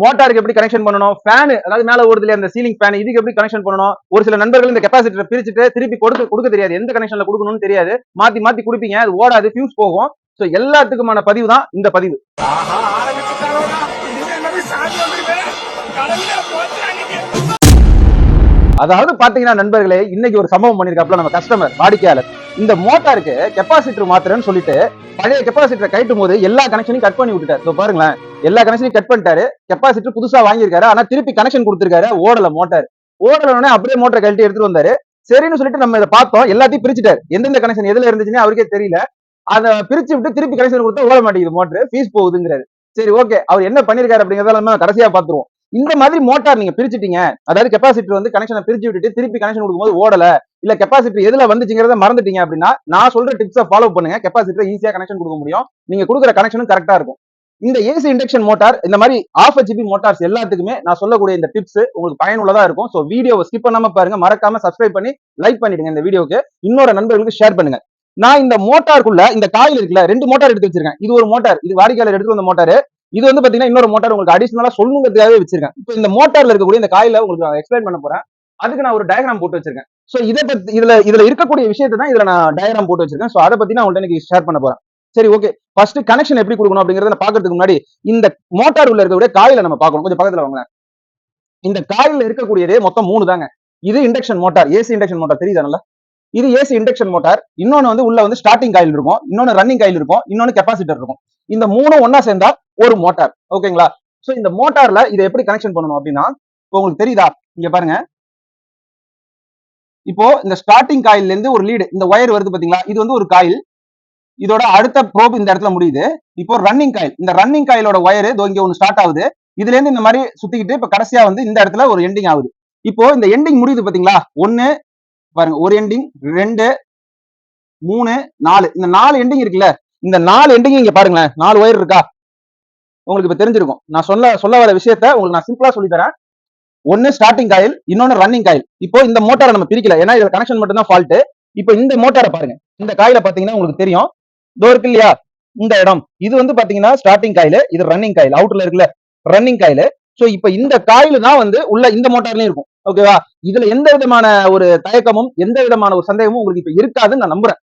மோட்டாருக்கு எப்படி கனெக்ஷன் பண்ணணும்? ஃபேன் அதாவது மேல ஓடுதுல அந்த சீலிங் ஃபேன் இதுக்கு எப்படி கனெக்ஷன் பண்ணணும்? ஒரு சில நண்பர்கள் இந்த கெப்பாசிட்டரை பிரிச்சுட்டு திருப்பி கொடுத்து கொடுக்க தெரியாது. எந்த கனெக்ஷன்ல கொடுக்கணும்னு தெரியாது. மாத்தி மாத்தி கொடுப்பீங்க. அது ஓடாது ஃபியூஸ் போகும். சோ எல்லாத்துக்குமான பதிவு தான் இந்த பதிவு. அதாவது பாத்தீங்கன்னா நண்பர்களே இன்னைக்கு ஒரு சம்பவம் பண்ணிருக்காப்ல நம்ம கஸ்டமர் வாடிக்கையாளர். இந்த மோட்டாருக்கு கெப்பாசிட்டர் மாத்திரன்னு சொல்லிட்டு பழைய கெப்பாசிட்டரை கட்டும் போது எல்லா கனெக்ஷனையும் கட் பண்ணி விட்டுட்டாரு. இதோ பாருங்களேன். எல்லா கனெக்ஷனையும் கட் பண்ணிட்டாரு. கெப்பாசிட்டர் புதுசா வாங்கியிருக்காரு. ஆனா திருப்பி கனெக்ஷன் கொடுத்திருக்காரு. ஓடல மோட்டார் ஓடலனே அப்படியே மோட்டரை கழட்டி எடுத்துட்டு வந்தாரு. சரின்னு சொல்லிட்டு நம்ம இதை பார்த்தோம். எல்லாத்தையும் பிரிச்சுட்டாரு. எந்தெந்த கனெக்ஷன் எதுல இருந்துச்சுன்னு அவருக்கே தெரியல. அதை பிரிச்சு விட்டு திருப்பி கனெக்ஷன் கொடுத்தா ஓட மாட்டேங்குது மோட்டர் ஃபீஸ் போகுதுங்கிறாரு. சரி ஓகே அவர் என்ன பண்ணிருக்காரு அப்படிங்கறத நம்ம கடைசியா பாத்துருவோம் இந்த மாதிரி மோட்டார் நீங்க பிரிச்சுட்டீங்க அதாவது கெப்பாசிட்டர் வந்து கனெக்ஷனை பிரிச்சு விட்டுட்டு திருப்பி கனெக்ஷன் கொடுக்கும்போது ஓடல இல்ல கெப்பாசிட்டர் எதுல வந்துச்சுங்கிறத மறந்துட்டீங்க அப்படின்னா நான் சொல்ற டிப்ஸை ஃபாலோ பண்ணுங்க. கெப்பாசிட்டர் ஈஸியா கனெக்ஷன் கொடுக்க முடியும். நீங்க கொடுக்குற கனெக்ஷனும் கரெக்டா இருக்கும். இந்த ஏசி இண்டக்ஷன் மோட்டார் இந்த மாதிரி ஆஃப் ஜிபி மோட்டார்ஸ் எல்லாத்துக்குமே நான் சொல்லக்கூடிய இந்த டிப்ஸ் உங்களுக்கு பயனுள்ளதா இருக்கும். ஸோ வீடியோவை ஸ்கிப் பண்ணாம பாருங்க. மறக்காம சப்ஸ்கிரைப் பண்ணி லைக் பண்ணிடுங்க இந்த வீடியோக்கு இன்னொரு நண்பர்களுக்கு ஷேர் பண்ணுங்க. நான் இந்த மோட்டாருக்குள்ள இந்த காயில் இருக்குல்ல ரெண்டு மோட்டார் எடுத்து வச்சிருக்கேன். இது ஒரு மோட்டார் இது வாடிக்கையாளர் எடுத்து வந்த மோட்டார் இது வந்து பாத்தீங்கன்னா இன்னொரு மோட்டார் உங்களுக்கு அடிஷனலா சொல்லணுங்கிறதுக்காகவே வச்சிருக்கேன். இப்போ இந்த மோட்டார்ல இருக்கக்கூடிய இந்த காயில உங்களுக்கு நான் எக்ஸ்பிளைன் பண்ண போறேன். அதுக்கு நான் ஒரு டயக்ராம் போட்டு வச்சிருக்கேன். சோ இதை பத்தி இதுல இதுல இருக்கக்கூடிய விஷயத்தை தான் இதுல நான் டயக்ராம் போட்டு வச்சிருக்கேன். சோ அதை பத்தி நான் உங்கள்ட்ட இன்னைக்கு ஷேர் பண்ண போறேன். சரி ஓகே ஃபர்ஸ்ட் கனெக்ஷன் எப்படி கொடுக்கணும் அப்படிங்கறத பாக்குறதுக்கு முன்னாடி இந்த மோட்டார் உள்ள இருக்கக்கூடிய காயில நம்ம பார்க்கணும். கொஞ்சம் பக்கத்துல வாங்க இந்த காயில இருக்கக்கூடியதே மொத்தம் மூணு தாங்க. இது induction motor AC induction motor தெரியுதா இது ஏசி இண்டக்ஷன் மோட்டார் இன்னொன்னு வந்து உள்ள வந்து ஸ்டார்டிங் காயில் இருக்கும். இன்னொன்னு ரன்னிங் காயில் இருக்கும். இன்னொன்னு கெப்பாசிட்டர் இருக்கும். இந்த மூணும் ஒண்ணா சேர்ந்தா ஒரு மோட்டார் ஓகேங்களா சோ இந்த மோட்டார்ல இதை எப்படி கனெக்ஷன் பண்ணணும் அப்படின்னா இப்போ உங்களுக்கு தெரியுதா? இங்க பாருங்க. இப்போ இந்த ஸ்டார்டிங் காயில்ல இருந்து ஒரு லீடு இந்த ஒயர் வருது பாத்தீங்களா? இது வந்து ஒரு காயில் இதோட அடுத்த ப்ரோப் இந்த இடத்துல முடியுது. இப்போ ரன்னிங் காயில் இந்த ரன்னிங் காயிலோட ஒயர் இதோ இங்க ஒன்று ஸ்டார்ட் ஆகுது. இதுல இருந்து இந்த மாதிரி சுத்திக்கிட்டு இப்ப கடைசியா வந்து இந்த இடத்துல ஒரு எண்டிங் ஆகுது. இப்போ இந்த எண்டிங் முடியுது பாத்தீங்களா? ஒன்னு பாருங்க ஒரு எண்டிங் ரெண்டு மூணு நாலு. இந்த நாலு எண்டிங் இருக்குல்ல? இந்த நாலு எண்டிங் இங்க பாருங்களேன். நாலு ஒயர் இருக்கா? உங்களுக்கு இப்ப தெரிஞ்சிருக்கும். நான் சொல்ல சொல்ல வர விஷயத்த உங்களுக்கு நான் சிம்பிளா சொல்லி தரேன் ஒன்னு ஸ்டார்டிங் காயில் இன்னொன்னு ரன்னிங் காயில் இப்போ இந்த மோட்டாரை நம்ம பிரிக்கல. ஏன்னா இதுல கனெக்ஷன் மட்டும் தான் ஃபால்ட் இப்போ இந்த மோட்டாரை பாருங்க. இந்த காயில பாத்தீங்கன்னா உங்களுக்கு தெரியும். இதோ இருக்கு இல்லையா? இந்த இடம். இது வந்து பாத்தீங்கன்னா ஸ்டார்டிங் காயில் இது ரன்னிங் காயில் அவுட்ல இருக்குல்ல ரன்னிங் காயில் சோ இப்போ இந்த காயில் தான் வந்து உள்ள இந்த மோட்டார்லயும் இருக்கும். ஓகேவா இதுல எந்த விதமான ஒரு தயக்கமும் எந்த விதமான ஒரு சந்தேகமும் உங்களுக்கு இப்ப இருக்காதுன்னு நான் நம்புறேன்.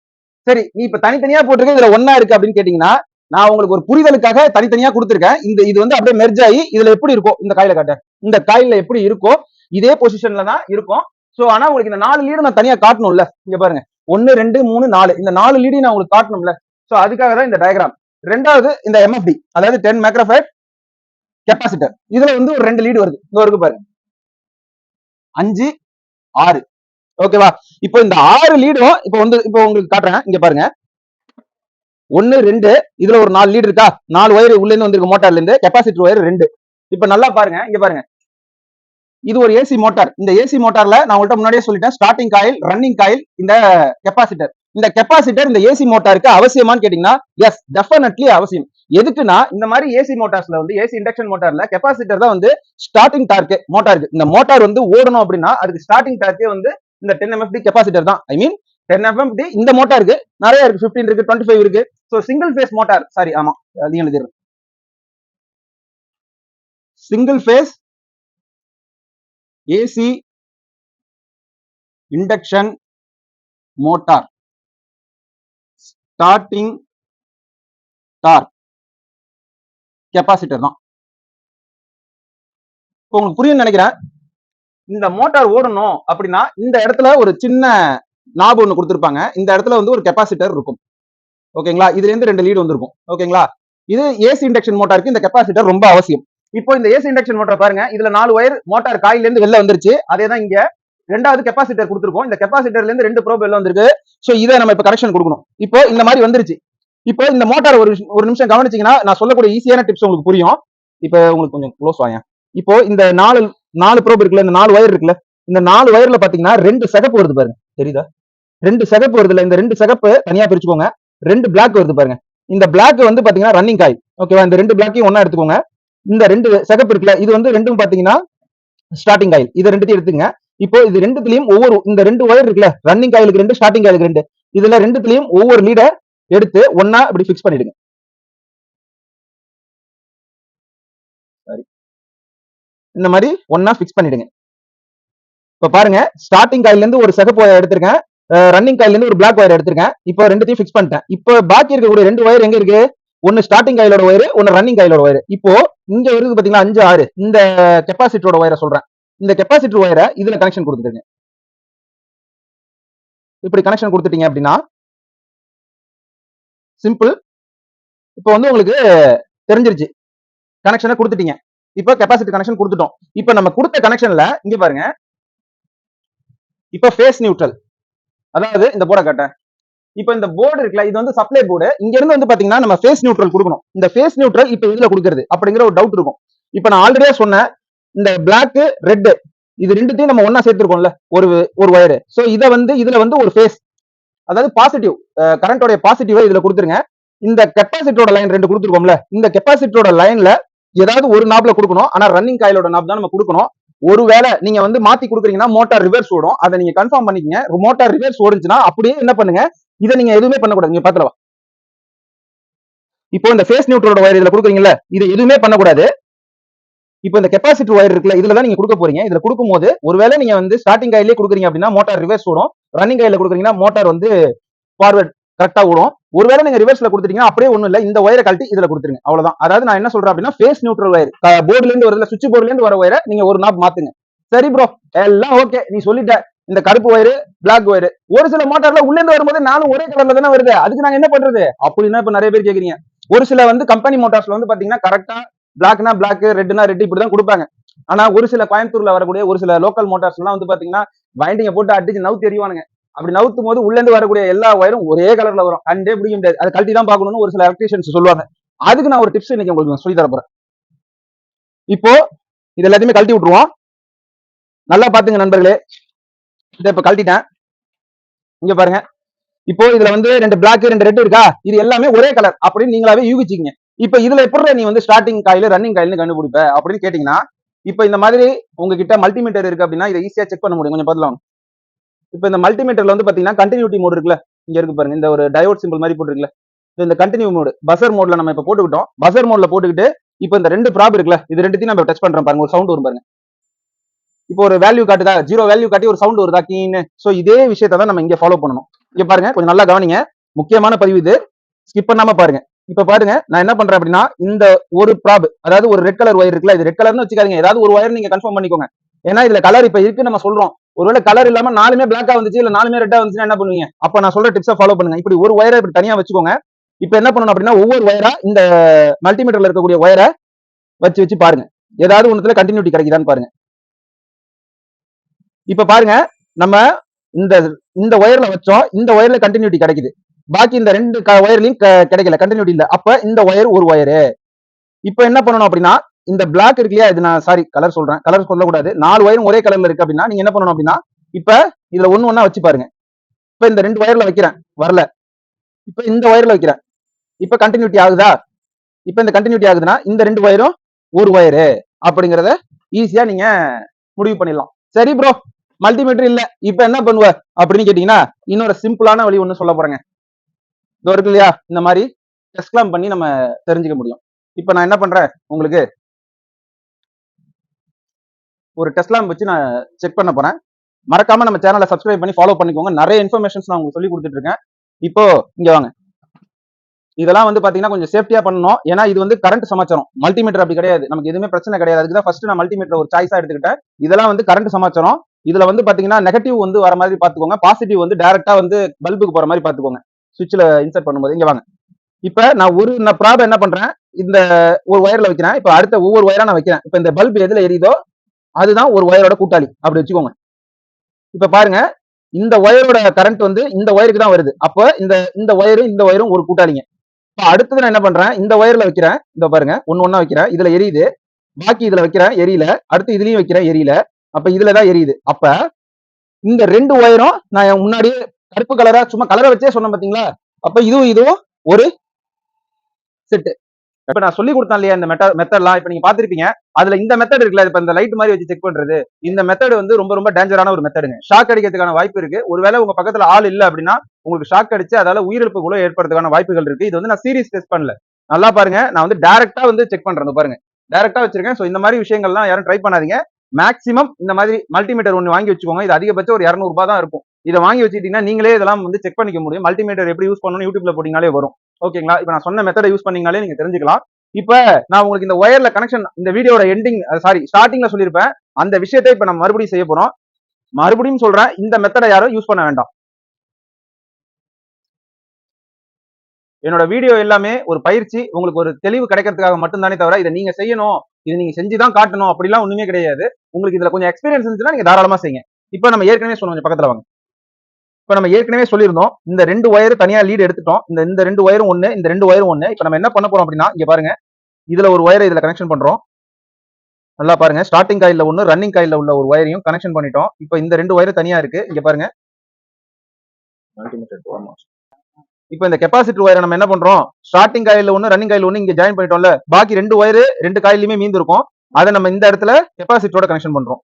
சரி நீ இப்ப தனித்தனியா போட்டிருக்க இதுல ஒன்னா இருக்கு அப்படின்னு கேட்டீங்கன்னா நான் உங்களுக்கு ஒரு புரிதலுக்காக தனித்தனியா கொடுத்துருக்கேன். இந்த இது வந்து அப்படியே மெர்ஜ் ஆகி இதுல எப்படி இருக்கும் இந்த காயில காட்ட. இந்த காயில எப்படி இருக்கோ இதே பொசிஷன்ல தான் இருக்கும். சோ ஆனா உங்களுக்கு இந்த நாலு லீடு நான் தனியா காட்டணும்ல. இங்க பாருங்க. ஒன்னு ரெண்டு மூணு நாலு. இந்த நாலு லீடையும் நான் உங்களுக்கு காட்டணும்ல. சோ அதுக்காக தான் இந்த டயக்ராம் ரெண்டாவது இந்த எம்எஃப்டி அதாவது டென் மைக்ரோஃபைட் கெப்பாசிட்டர் இதுல வந்து ஒரு ரெண்டு லீடு வருது. இந்த ஒரு பாருங்க அஞ்சு ஆறு. ஓகேவா இப்போ இந்த ஆறு லீடும் இப்போ வந்து இப்போ உங்களுக்கு காட்டுறேன். இங்க பாருங்க. ஒன்னு ரெண்டு இதுல ஒரு நாலு லீடு இருக்கா? நாலு ஒயர் உள்ள இருந்து வந்திருக்கு மோட்டார்ல இருந்து கெப்பாசிட்டர் ஒயர் ரெண்டு. இப்ப நல்லா பாருங்க இங்க பாருங்க. இது ஒரு ஏசி மோட்டார் இந்த ஏசி மோட்டார்ல நான் உங்கள்ட்ட முன்னாடியே சொல்லிட்டேன் ஸ்டார்டிங் காயில் ரன்னிங் காயில் இந்த கெப்பாசிட்டர் இந்த கெப்பாசிட்டர் இந்த ஏசி மோட்டாருக்கு அவசியமான்னு கேட்டீங்கன்னா எஸ் டெஃபினெட்லி அவசியம். எதுக்குன்னா இந்த மாதிரி ஏசி மோட்டார்ஸ்ல வந்து ஏசி இண்டக்ஷன் மோட்டார்ல கெப்பாசிட்டர் தான் வந்து ஸ்டார்டிங் டார்க் மோட்டாருக்கு இந்த மோட்டார் வந்து ஓடணும் அப்படின்னா அதுக்கு ஸ்டார்டிங் டார்க்கே வந்து இந்த டென் எம்எஃப்டி கெப்பாசிட்டர் தான். ஐ மீன் டென் எஃப்எம்டி இந்த மோட்டார் இருக்கு. நிறைய இருக்கு. 15 இருக்கு. டுவெண்ட்டி ஃபைவ் இருக்கு so single phase motor sorry ஆமா. அதையும் எழுதிடுறேன். Single phase AC induction motor starting டார் கெப்பாசிட்டர் தான். உங்களுக்கு புரியும் நினைக்கிறேன். இந்த மோட்டார் ஓடணும் அப்படின்னா இந்த இடத்துல ஒரு சின்ன நாப் ஒன்று கொடுத்துருப்பாங்க. இந்த இடத்துல வந்து ஒரு கெப்பாசிட்டர் இருக்கும். ஓகேங்களா இதுல இருந்து ரெண்டு லீடு வந்திருக்கும். ஓகேங்களா இது ஏசி இண்டக்ஷன் மோட்டாருக்கு இந்த கெப்பாசிட்டர் ரொம்ப அவசியம். இப்போ இந்த ஏசி இண்டக்ஷன் மோட்டார் பாருங்க. இதுல நாலு ஒயர் மோட்டார் காயில இருந்து வெளில வந்துருச்சு. அதே தான் இங்க ரெண்டாவது கெப்பாசிட்டர் கொடுத்துருக்கோம். இந்த கெப்பாசிட்டர்ல இருந்து ரெண்டு ப்ரோப் வெளில வந்திருக்கு. சோ இதை நம்ம இப்போ கரெக்ஷன் கொடுக்கணும். இப்போ இந்த மாதிரி வந்துருச்சு. இப்போ இந்த மோட்டார் ஒரு ஒரு நிமிஷம் கவனிச்சீங்கன்னா நான் சொல்லக்கூடிய ஈஸியான டிப்ஸ் உங்களுக்கு புரியும். இப்போ உங்களுக்கு கொஞ்சம் க்ளோஸ் வாங்க இப்போ இந்த நாலு நாலு ப்ரோப் இருக்குல்ல இந்த நாலு ஒயர் இருக்குல்ல இந்த நாலு ஒயர்ல பாத்தீங்கன்னா ரெண்டு சிகப்பு வருது பாருங்க. தெரியுதா? ரெண்டு சிகப்பு வருதுல இந்த ரெண்டு சிகப்பு தனியா பிரிச்சுக்கோங்க. ரெண்டு பிளாக் வருது பாருங்க. இந்த பிளாக் வந்து பாத்தீங்கன்னா ரன்னிங் காய் ஓகேவா இந்த ரெண்டு பிளாக்கையும் ஒன்னா எடுத்துக்கோங்க. இந்த ரெண்டு சிகப்பு இருக்குல்ல இது வந்து ரெண்டும் பாத்தீங்கன்னா ஸ்டார்டிங் காயில் இது ரெண்டுத்தையும் எடுத்துங்க இப்போ இது ரெண்டுத்திலையும் ஒவ்வொரு இந்த ரெண்டு ஒயர் இருக்குல்ல ரன்னிங் காயிலுக்கு ரெண்டு ஸ்டார்டிங் காயிலுக்கு ரெண்டு. இதுல ரெண்டுத்திலையும் ஒவ்வொரு லீட எடுத்து ஒன்னா இப்படி ஃபிக்ஸ் பண்ணிடுங்க. சரி இந்த மாதிரி ஒன்னா ஃபிக்ஸ் பண்ணிடுங்க. இப்ப பாருங்க ஸ்டார்டிங் காயில இருந்து ஒரு சிகப்பு எடுத்திருக்கேன். ரன்னிங் காயில இருந்து ஒரு பிளாக் ஒயர் எடுத்திருக்கேன். இப்போ ரெண்டுத்தையும் ஃபிக்ஸ் பண்ணிட்டேன். இப்போ பாக்கி இருக்கக்கூடிய ரெண்டு ஒயர் எங்க இருக்கு? ஒன்னு ஸ்டார்டிங் காயிலோட ஒயர் ஒன்னு ரன்னிங் காயிலோட ஒயர் இப்போ இங்க வருது பாத்தீங்களா அஞ்சு ஆறு. இந்த கெப்பாசிட்டரோட ஒயரை சொல்றேன். இந்த கெப்பாசிட்டர் ஒயரை இதுல கனெக்ஷன் கொடுத்துருங்க இப்படி கனெக்ஷன் கொடுத்துட்டீங்க அப்படின்னா சிம்பிள் இப்போ வந்து உங்களுக்கு தெரிஞ்சிருச்சு. கனெக்ஷனை கொடுத்துட்டீங்க. இப்போ கெப்பாசிட்டி கனெக்ஷன் கொடுத்துட்டோம். இப்போ நம்ம கொடுத்த கனெக்ஷன்ல இங்க பாருங்க. இப்போ ஃபேஸ் நியூட்ரல் அதாவது இந்த போர்டை காட்டேன் இப்போ இந்த போர்டு இருக்குல்ல இது வந்து சப்ளை போர்டு இங்க இருந்து வந்து பாத்தீங்கன்னா நம்ம ஃபேஸ் நியூட்ரல் கொடுக்கணும். இந்த ஃபேஸ் நியூட்ரல் இப்போ இதுல கொடுக்கறது அப்படிங்கிற ஒரு டவுட் இருக்கும். இப்போ நான் ஆல்ரெடியே சொன்னேன் இந்த பிளாக்கு ரெட் இது ரெண்டுத்தையும் நம்ம ஒன்னா சேர்த்திருக்கோம்ல ஒரு ஒரு ஒயரு சோ இதை வந்து இதுல வந்து ஒரு ஃபேஸ் அதாவது பாசிட்டிவ் கரண்டோடைய பாசிட்டிவா இதுல கொடுத்துருங்க. இந்த கெப்பாசிட்டரோட லைன் ரெண்டு கொடுத்துருக்கோம்ல இந்த கெப்பாசிட்டரோட லைன்ல ஏதாவது ஒரு நாப்ல கொடுக்கணும். ஆனா ரன்னிங் காயிலோட நாப் தான் நம்ம கொடுக்கணும். ஒருவேளை நீங்க வந்து மாத்தி கொடுக்குறீங்கன்னா மோட்டார் ரிவர்ஸ் ஓடும். அதை நீங்க கன்ஃபார்ம் பண்ணிக்கங்க. மோட்டார் ரிவர்ஸ் ஓடுச்சுன்னா அப்படியே என்ன பண்ணுங்க? இதை நீங்க எதுவுமே பண்ணக்கூடாது. நீங்க பாத்துலவா இப்போ இந்த ஃபேஸ் நியூட்ரலோட ஒயர் இதுல கொடுக்குறீங்கல்ல இது எதுவுமே பண்ணக்கூடாது. இப்போ இந்த கெப்பாசிட்டி ஒயர் இருக்குல்ல இதுல தான் நீங்க கொடுக்க போறீங்க. இதுல கொடுக்கும்போது ஒருவேளை நீங்க வந்து ஸ்டார்டிங் கையிலே கொடுக்குறீங்க அப்படின்னா மோட்டார் ரிவர்ஸ் ஓடும். ரன்னிங் கையில கொடுக்குறீங்கன்னா மோட்டார் வந்து ஃபார்வர்ட் கரெக்டா ஓடும். ஒருவேளை நீங்க ரிவர்ஸ்ல கொடுத்துட்டீங்கன்னா அப்படியே ஒண்ணும் இல்ல. இந்த ஒயரை கழட்டி இதுல கொடுத்துருங்க. அவ்வளவுதான். அதாவது நான் என்ன சொல்றேன் அப்படின்னா ஃபேஸ் நியூட்ரல் ஒயர் போர்டுல இருந்து வரல சுவிட்ச் போர்டுல இருந்து வர ஒயரை நீங்க ஒரு நாப் மாத்துங்க. சரி ப்ரோ எல்லாம் ஓகே நீ சொல்லிட்ட. இந்த கருப்பு ஒயரு பிளாக் ஒயரு ஒரு சில மோட்டார்ல உள்ள இருந்து வரும்போது நானும் ஒரே கலர்ல தானே வருது. அதுக்கு நாங்க என்ன பண்றது? அப்படின்னா இப்ப நிறைய பேர் கேக்குறீங்க. ஒரு சில வந்து கம்பெனி மோட்டார்ஸ்ல வந்து பாத்தீங்கன்னா கரெக்டா பிளாக்னா பிளாக் ரெட்னா ரெட் இப்படிதான் கொடுப்பாங்க. ஆனா ஒரு சில கோயம்புத்தூர்ல வரக்கூடிய ஒரு சில லோக்கல் மோட்டார்ஸ் எல்லாம் வந்து பாத்தீங்கன்னா பைண்டிங்க போட்டு அடிச்சு நவு தெரியுவானுங்க அப்படி நவுத்தும் போது உள்ள இருந்து வரக்கூடிய எல்லா ஒயரும் ஒரே கலர்ல வரும். கண்டே பிடிக்க முடியாது. அது கழட்டி தான் பார்க்கணும்னு ஒரு சில எலக்ட்ரிஷியன்ஸ் சொல்லுவாங்க. அதுக்கு நான் ஒரு டிப்ஸ் இன்னைக்கு உங்களுக்கு சொல்லி தர இப்போ இது எல்லாத்தையுமே கழட்டி விட்டுருவோம். நல்லா பாத்துங்க நண்பர்களே. இதை இப்ப கழட்டிட்டேன். இங்க பாருங்க. இப்போ இதுல வந்து ரெண்டு பிளாக் ரெண்டு ரெட் இருக்கா? இது எல்லாமே ஒரே கலர் அப்படின்னு நீங்களாவே யூகிச்சிங்க இப்போ இதுல எப்படி நீ வந்து ஸ்டார்டிங் காயில ரன்னிங் காயில்னு கண்டுபிடிப்ப அப்படின்னு கேட்டீங்கன்னா இப்போ இந்த மாதிரி உங்ககிட்ட மல்டிமீட்டர் இருக்கு அப்படின்னா இதை ஈஸியா செக் பண்ண முடியும். கொஞ்சம் பார்த்துலாம். இப்போ இந்த மல்டிமீட்டர்ல வந்து பாத்தீங்கன்னா கண்டினியூட்டி மோடு இருக்குல்ல இங்க இருக்கு பாருங்க இந்த ஒரு டயோட் சிம்பிள் மாதிரி போட்டுருக்குல்ல. இந்த கண்டினியூ மோடு பசர் மோட்ல நம்ம இப்ப போட்டுக்கிட்டோம். பசர் மோட்ல போட்டுக்கிட்டு இப்போ இந்த ரெண்டு ப்ராப் இருக்குல்ல இது ரெண்டுத்தையும் நம்ம டச் பண்றோம் பாருங்க ஒரு சவுண்ட் வரும் பாருங்க. இப்போ ஒரு வேல்யூ காட்டுதா ஜீரோ வேல்யூ காட்டி ஒரு சவுண்ட் வருதா கீன்னு. சோ இதே விஷயத்தை தான் நம்ம இங்க ஃபாலோ பண்ணணும். இங்க பாருங்க கொஞ்சம் நல்லா கவனிங்க. முக்கியமான பதிவு இது. ஸ்கிப் பண்ணாம பாருங்க. இப்ப பாருங்க நான் என்ன பண்றேன் அப்படின்னா இந்த ஒரு ப்ராப் அதாவது ஒரு ரெட் கலர் ஒயர் இருக்குல்ல இது ரெட் கலர்னு வச்சுக்காதீங்க. ஏதாவது ஒரு ஒயர் நீங்க கன்ஃபார்ம் பண்ணிக்கோங்க. ஏன்னா இதுல கலர் இப்ப இருக்கு நம்ம சொல்றோம். ஒருவேளை கலர் இல்லாம நாலுமே பிளாக்கா வந்துச்சு இல்ல நாலுமே ரெட்டா வந்துச்சுன்னா என்ன பண்ணுவீங்க? அப்ப நான் சொல்ற டிப்ஸை ஃபாலோ பண்ணுங்க. இப்படி ஒரு ஒயரை இப்படி தனியா வச்சுக்கோங்க. இப்ப என்ன பண்ணணும் அப்படின்னா ஒவ்வொரு ஒயரா இந்த மல்டிமீட்டர்ல இருக்கக்கூடிய ஒயரை வச்சு வச்சு பாருங்க. ஏதாவது ஒண்ணுத்துல கண்டினியூட்டி கிடைக்குதான்னு பாருங்க. இப்ப பாருங்க நம்ம இந்த இந்த ஒயர்ல வச்சோம் இந்த ஒயர்ல கண்டினியூட்டி கிடைக்குது. பாக்கி இந்த ரெண்டு ஒயர்லயும் கிடைக்கல கண்டினியூட்டி இல்ல. அப்ப இந்த ஒயர் ஒரு ஒயரு இப்ப என்ன பண்ணணும் அப்படின்னா இந்த பிளாக் இருக்கு இல்லையா? இது நான் சாரி கலர் சொல்றேன். கலர் சொல்லக்கூடாது. நாலு ஒயரும் ஒரே கலர்ல இருக்கு அப்படின்னா நீங்க என்ன பண்ணணும் அப்படின்னா இப்ப இதுல ஒண்ணு ஒன்னா வச்சு பாருங்க. இப்ப இந்த ரெண்டு ஒயர்ல வைக்கிறேன். வரல. இப்ப இந்த ஒயர்ல வைக்கிறேன். இப்ப கண்டினியூட்டி ஆகுதா? இப்ப இந்த கண்டினியூட்டி ஆகுதுன்னா இந்த ரெண்டு ஒயரும் ஒரு ஒயரு அப்படிங்கறத ஈஸியா நீங்க முடிவு பண்ணிடலாம். சரி ப்ரோ மல்டிமீட்டர் இல்ல. இப்ப என்ன பண்ணுவ அப்படின்னு கேட்டீங்கன்னா இன்னொரு சிம்பிளான வழி ஒண்ணு சொல்ல போறேங்க. இதோ இருக்கு இல்லையா? இந்த மாதிரி டெஸ்ட்லாம் பண்ணி நம்ம தெரிஞ்சுக்க முடியும். இப்ப நான் என்ன பண்றேன்? உங்களுக்கு ஒரு டெஸ்ட்லாம் வச்சு நான் செக் பண்ண போறேன். மறக்காம நம்ம சேனலை சப்ஸ்கிரைப் பண்ணி ஃபாலோ பண்ணிக்கோங்க. நிறைய இன்ஃபர்மேஷன்ஸ் நான் உங்களுக்கு சொல்லி கொடுத்துட்டு இருக்கேன். இப்போ இங்க வாங்க. இதெல்லாம் வந்து பாத்தீங்கன்னா கொஞ்சம் சேஃப்டியா பண்ணணும். ஏன்னா இது வந்து கரண்ட் சமாச்சாரம். மல்டிமீட்டர் அப்படி கிடையாது. நமக்கு எதுவுமே பிரச்சனை கிடையாது. அதுக்கு தான் ஃபர்ஸ்ட் நான் மல்டிமீட்டர் ஒரு சாய்ஸா எடுத்துக்கிட்டேன். இதெல்லாம் வந்து கரண்ட் சமாச்சாரம். இதுல வந்து பாத்தீங்கன்னா நெகட்டிவ் வந்து வர மாதிரி பாத்துக்கோங்க. பாசிட்டிவ் வந்து டேரக்டா வந்து பல்புக்கு போற மாதிரி பாத்துக்கோங்க. சுவிட்ச்ல இன்சர்ட் பண்ணும்போது. இங்க வாங்க. இப்ப நான் ஒரு நான் ப்ராப்ளம் என்ன பண்றேன்? இந்த ஒரு ஒயர்ல வைக்கிறேன். இப்ப அடுத்த ஒவ்வொரு ஒயரா நான் வைக்கிறேன். இப்ப இந்த பல்ப் எதுல எரியுதோ அதுதான் ஒரு ஒயரோட கூட்டாளி அப்படி வச்சுக்கோங்க. இப்ப பாருங்க இந்த ஒயரோட கரண்ட் வந்து இந்த ஒயருக்கு தான் வருது. அப்ப இந்த இந்த ஒயரும் இந்த ஒயரும் ஒரு கூட்டாளிங்க. இப்ப அடுத்தது நான் என்ன பண்றேன்? இந்த ஒயர்ல வைக்கிறேன். இந்த பாருங்க ஒன்னு ஒன்னா வைக்கிறேன். இதுல எரியுது. பாக்கி இதுல வைக்கிறேன் எரியல. அடுத்து இதுலயும் வைக்கிறேன் எரியல. அப்ப இதுலதான் எரியுது. அப்ப இந்த ரெண்டு ஒயரும் நான் முன்னாடி கருப்பு கலரா சும்மா கலரை வச்சே சொன்னேன் பாத்தீங்களா? அப்ப இதுவும் இதுவும் ஒரு செட்டு இப்ப நான் சொல்லி கொடுத்தேன் இல்லையா இந்த மெட்ட மெத்தட்லாம் இப்ப நீங்க பாத்திருப்பீங்க அதுல இந்த மெத்தட் இருக்குல்ல இப்ப இந்த லைட் மாதிரி வச்சு செக் பண்றது. இந்த மெத்தட் வந்து ரொம்ப ரொம்ப டேஞ்சரான ஒரு மெத்தடுங்க ஷாக் அடிக்கிறதுக்கான வாய்ப்பு இருக்கு. ஒருவேளை உங்க பக்கத்துல ஆள் இல்ல அப்படின்னா உங்களுக்கு ஷாக் அடிச்சு அதால உயிரிழப்பு கூட ஏற்படுறதுக்கான வாய்ப்புகள் இருக்கு. இது வந்து நான் சீரியஸ் டெஸ்ட் பண்ணல. நல்லா பாருங்க. நான் வந்து டைரக்டா வந்து செக் பண்றேன். பாருங்க. டைரக்டா வச்சிருக்கேன். ஸோ இந்த மாதிரி விஷயங்கள்லாம் யாரும் ட்ரை பண்ணாதீங்க. மேக்ஸிமம் இந்த மாதிரி மல்டிமீட்டர் ஒன்று வாங்கி வச்சுக்கோங்க. இது அதிகபட்சம் ஒரு இரநூறுபா தான் இருக்கும். இதை வாங்கி வச்சுட்டீங்கன்னா நீங்களே இதெல்லாம் வந்து செக் பண்ணிக்க முடியும். மல்டிமீட்டர் எப்படி யூஸ் பண்ணணும் யூடியூப்ல போட்டீங்கனாலே வரும். ஓகேங்களா இப்போ நான் சொன்ன மெத்தடை யூஸ் பண்ணீங்கனாலே நீங்க தெரிஞ்சுக்கலாம். இப்போ நான் உங்களுக்கு இந்த ஒயர்ல கனெக்ஷன் இந்த வீடியோட எண்டிங் சாரி ஸ்டார்டிங்ல சொல்லியிருப்பேன் அந்த விஷயத்தை இப்போ நம்ம மறுபடியும் செய்ய போறோம். மறுபடியும் சொல்றேன் இந்த மெத்தடை யாரும் யூஸ் பண்ண வேண்டாம். என்னோட வீடியோ எல்லாமே ஒரு பயிற்சி உங்களுக்கு ஒரு தெளிவு கிடைக்கிறதுக்காக மட்டும்தானே தவிர இதை நீங்க செய்யணும் இது நீங்க செஞ்சுதான் காட்டணும் அப்படிலாம் ஒண்ணுமே கிடையாது. உங்களுக்கு இதுல கொஞ்சம் எக்ஸ்பீரியன்ஸ் இருந்துச்சுன்னா நீங்க தாராளமா செய்யுங்க. இப்போ நம்ம ஏற்கனவே சொன்னோம் பக்கத்துல வாங்க. இப்போ நம்ம ஏற்கனவே சொல்லியிருந்தோம் இந்த ரெண்டு ஒயர் தனியா லீட் எடுத்துட்டோம். இந்த இந்த ரெண்டு ஒயரும் ஒண்ணு இந்த ரெண்டு ஒயரும் ஒண்ணு இப்போ நம்ம என்ன பண்ண போறோம் அப்படின்னா இங்க பாருங்க இதுல ஒரு ஒயரை இதுல கனெக்ஷன் பண்றோம். நல்லா பாருங்க ஸ்டார்டிங் காயில்ல ஒண்ணு ரன்னிங் காயில்ல உள்ள ஒரு ஒயரையும் கனெக்ஷன் பண்ணிட்டோம். இப்போ இந்த ரெண்டு ஒயர் தனியா இருக்கு இங்க பாருங்க. இப்போ இந்த கெப்பாசிட்டர் ஒயரை நம்ம என்ன பண்றோம்? ஸ்டார்டிங் காயில்ல ஒண்ணு ரன்னிங் காயில் ஒண்ணு இங்க ஜாயின் பண்ணிட்டோம்ல. பாக்கி ரெண்டு ஒயர் ரெண்டு காயிலுமே மீந்து இருக்கும் அதை நம்ம இந்த இடத்துல கெப்பாசிட்டரோட கனெக்ஷன் பண்றோம்.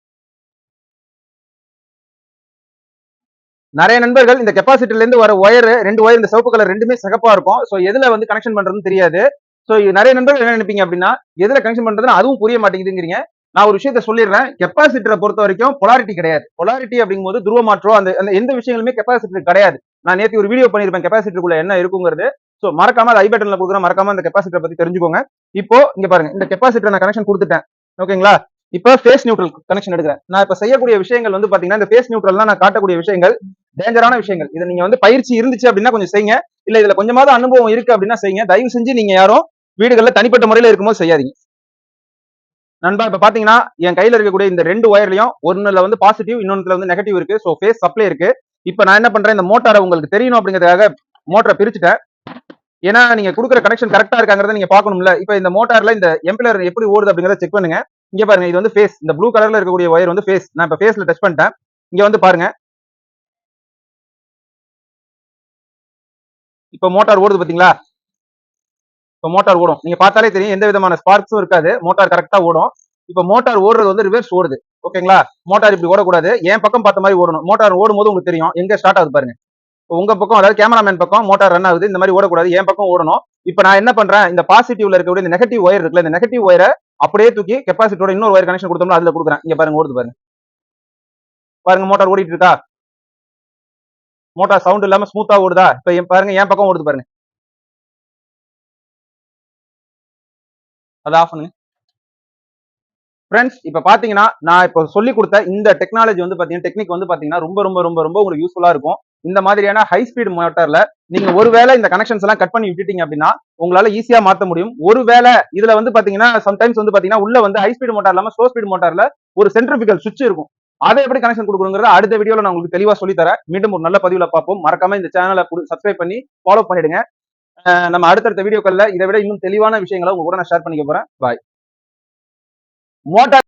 நிறைய நண்பர்கள் இந்த கெப்பாசிட்டில இருந்து வர ஒயர் ரெண்டு ஒயர் இந்த சிவப்பு கலர் ரெண்டுமே சிகப்பா இருக்கும். ஸோ எதுல வந்து கனெக்ஷன் பண்றதுன்னு தெரியாது. சோ நிறைய நண்பர்கள் என்ன நினைப்பீங்க அப்படின்னா எதுல கனெக்ஷன் பண்றதுன்னு அதுவும் புரிய மாட்டேங்குதுங்கிறீங்க. நான் ஒரு விஷயத்த சொல்லிடுறேன். கெப்பாசிட்டரை பொறுத்த வரைக்கும் பொலாரிட்டி கிடையாது. பொலாரிட்டி அப்படிங்கும்போது துருவ மாற்றம் அந்த அந்த எந்த விஷயங்களுமே கெப்பாசிட்டர் கிடையாது. நான் நேற்று ஒரு வீடியோ பண்ணியிருப்பேன் கெப்பாசிட்டருக்குள்ள என்ன இருக்குங்கிறது. ஸோ மறக்காம அது ஐ பட்டன்ல மறக்காம அந்த கெப்பாசிட்டர் பத்தி தெரிஞ்சுக்கோங்க. இப்போ இங்க பாருங்க. இந்த கெப்பாசிட்டர் நான் கனெக்ஷன் கொடுத்துட்டேன். ஓகேங்களா? இப்போ ஃபேஸ் நியூட்ரல் கனெக்ஷன் எடுக்கிறேன். நான் இப்ப செய்யக்கூடிய விஷயங்கள் வந்து பாத்தீங்கன்னா இந்த ஃபேஸ் நியூட்ரல்லாம் நான் காட்டக்கூடிய விஷயங்கள் டேஞ்சரான விஷயங்கள். இதை நீங்க வந்து பயிற்சி இருந்துச்சு அப்படின்னா கொஞ்சம் செய்யுங்க. இல்ல இதுல கொஞ்சமாவது அனுபவம் இருக்கு அப்படின்னா செய்யுங்க. தயவு செஞ்சு நீங்க யாரும் வீடுகள்ல தனிப்பட்ட முறையில இருக்கும்போது செய்யாதீங்க. நண்பா இப்ப பாத்தீங்கன்னா என் கையில இருக்கக்கூடிய இந்த ரெண்டு ஒயர்லயும் ஒன்னுல வந்து பாசிட்டிவ் இன்னொன்னுல வந்து நெகட்டிவ் இருக்கு. சோ ஃபேஸ் சப்ளை இருக்கு. இப்ப நான் என்ன பண்றேன்? இந்த மோட்டாரை உங்களுக்கு தெரியணும் அப்படிங்கிறதுக்காக மோட்டரை பிரிச்சுட்டேன். ஏன்னா நீங்க கொடுக்குற கனெக்ஷன் கரெக்டா இருக்காங்கிறத நீங்க பாக்கணும்ல இப்ப இந்த மோட்டார்ல இந்த எம்பிளர் எப்படி ஓடுது அப்படிங்கறத செக் பண்ணுங்க. இங்க பாருங்க இது வந்து ஃபேஸ் இந்த ப்ளூ கலர்ல இருக்கக்கூடிய ஒயர் வந்து ஃபேஸ் நான் இப்ப ஃபேஸ்ல டச் பண்ணிட்டேன். இங்க வந்து பாருங்க. இப்ப மோட்டார் ஓடுது பாத்தீங்களா? இப்ப மோட்டார் ஓடும். நீங்க பார்த்தாலே தெரியும் எந்த விதமான ஸ்பார்க்ஸும் இருக்காது. மோட்டார் கரெக்டா ஓடும். இப்ப மோட்டார் ஓடுறது வந்து ரிவர்ஸ் ஓடுது. ஓகேங்களா? மோட்டார் இப்படி ஓடக்கூடாது. என் பக்கம் பார்த்த மாதிரி ஓடணும். மோட்டார் ஓடும் போது உங்களுக்கு தெரியும் எங்க ஸ்டார்ட் ஆகுது பாருங்க. உங்க பக்கம் அதாவது கேமராமேன் பக்கம் மோட்டார் ரன் ஆகுது. இந்த மாதிரி ஓடக்கூடாது. என் பக்கம் ஓடணும். இப்ப நான் என்ன பண்றேன்? இந்த பாசிட்டிவ்ல இருக்கக்கூடிய இந்த நெகட்டிவ் ஒயர் இருக்குல்ல இந்த நெகட்டிவ் ஒயரை அப்படியே தூக்கி கெப்பாசிட்டியோட இன்னொரு ஒயர் கனெக்ஷன் கொடுத்தோம்னா அதுல கொடுக்குறேன். இங்க பாருங்க ஓடுது பாருங்க. பாருங்க மோட்டார் ஓடிட்டு இருக்கா? மோட்டார் சவுண்ட் இல்லாம ஸ்மூத்தா ஓடுதா? இப்ப பாருங்க என் பக்கம் ஓடுது பாருங்க. அதை ஆஃப் பண்ணுங்க. ஃப்ரெண்ட்ஸ் இப்போ பார்த்தீங்கன்னா நான் இப்போ சொல்லி கொடுத்த இந்த டெக்னாலஜி வந்து பார்த்தீங்கன்னா டெக்னிக் வந்து பாத்தீங்கன்னா ரொம்ப ரொம்ப ரொம்ப ரொம்ப உங்களுக்கு யூஸ்ஃபுல்லா இருக்கும். இந்த மாதிரியான ஹை ஸ்பீட் மோட்டார்ல நீங்க ஒருவேளை இந்த கனெக்ஷன்ஸ் எல்லாம் கட் பண்ணி விட்டுட்டீங்க அப்படின்னா உங்களால் ஈஸியாக மாற்ற முடியும். ஒருவேளை இதில் வந்து பார்த்தீங்கன்னா சம்டைம்ஸ் வந்து பார்த்தீங்கன்னா உள்ள வந்து ஹை ஸ்பீட் மோட்டார் இல்லாமல் ஸ்லோ ஸ்பீட் மோட்டாரில் ஒரு சென்ட்ரிபிகல் சுவிட்ச் இருக்கும். அதை எப்படி கனெக்ஷன் கொடுக்கணுங்கிறத அடுத்த வீடியோல நான் உங்களுக்கு தெளிவா சொல்லி தரேன் மீண்டும் ஒரு நல்ல பதிவுல பார்ப்போம். மறக்காம இந்த சேனலை சப்ஸ்கிரைப் பண்ணி ஃபாலோ பண்ணிடுங்க. நம்ம அடுத்தடுத்த வீடியோக்கள்ல இதை விட இன்னும் தெளிவான விஷயங்களை உங்க கூட நான் ஷேர் பண்ணிக்க போறேன். பாய் மோட்டார்